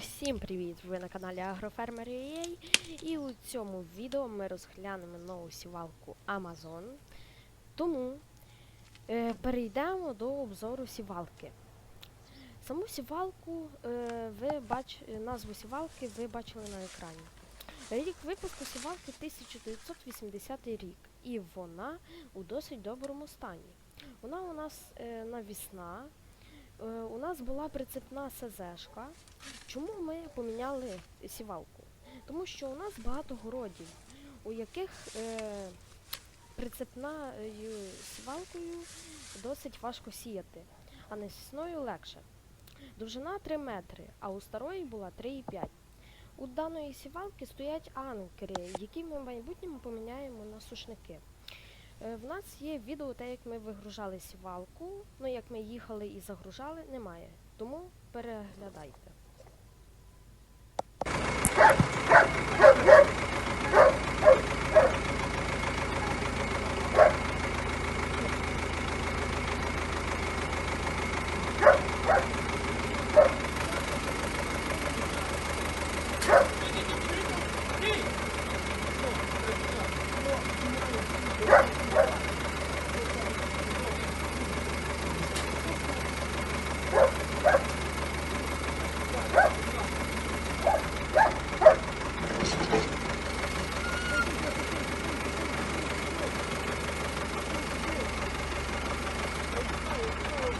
Усім привіт! Ви на каналі Агрофермер.ua і у цьому відео ми розглянемо нову сівалку Amazon. Тому е, перейдемо до обзору сівалки. Саму сівалку е, ви бач... назву сівалки ви бачили на екрані. Рік випуску сівалки 1980 рік, і вона у досить доброму стані. Вона у нас е, навісна. Е, у нас була прицепна СЗшка. Чому ми поміняли сівалку? Тому що у нас багато городів, у яких е, прицепною сівалкою досить важко сіяти, а навісною легше. Довжина 3 метри, а у старої була 3,5. У даної сівалки стоять анкери, які ми в майбутньому поміняємо на сушники. Е, В нас є відео, те, як ми вигружали сівалку, ну як ми їхали і загружали, немає. Тому переглядайте.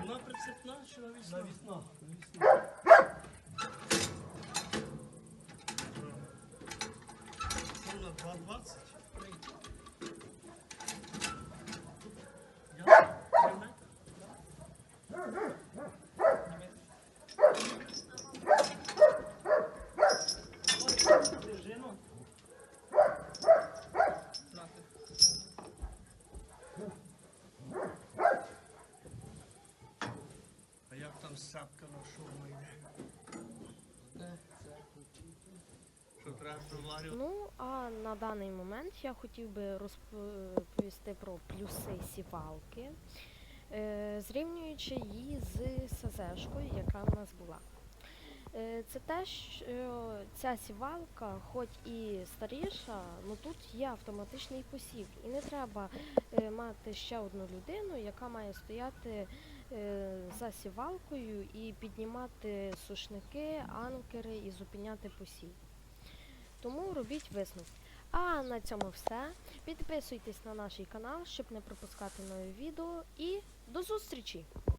Вона прицепна чи навісна? Навісна. Вона 2,20. Я? Три метри? Пружину. А як там сапка треба проварювати? Ну, а на даний момент я хотів би розповісти про плюси сівалки, е, зрівнюючи її з СЗшкою, яка в нас була. Е, Це те, що ця сівалка, хоч і старіша, ну тут є автоматичний посів. І не треба е, мати ще одну людину, яка має стояти е, за сівалкою і піднімати сушники, анкери і зупиняти посів. Тому робіть висновки. А на цьому все. Підписуйтесь на наш канал, щоб не пропускати нові відео. І до зустрічі!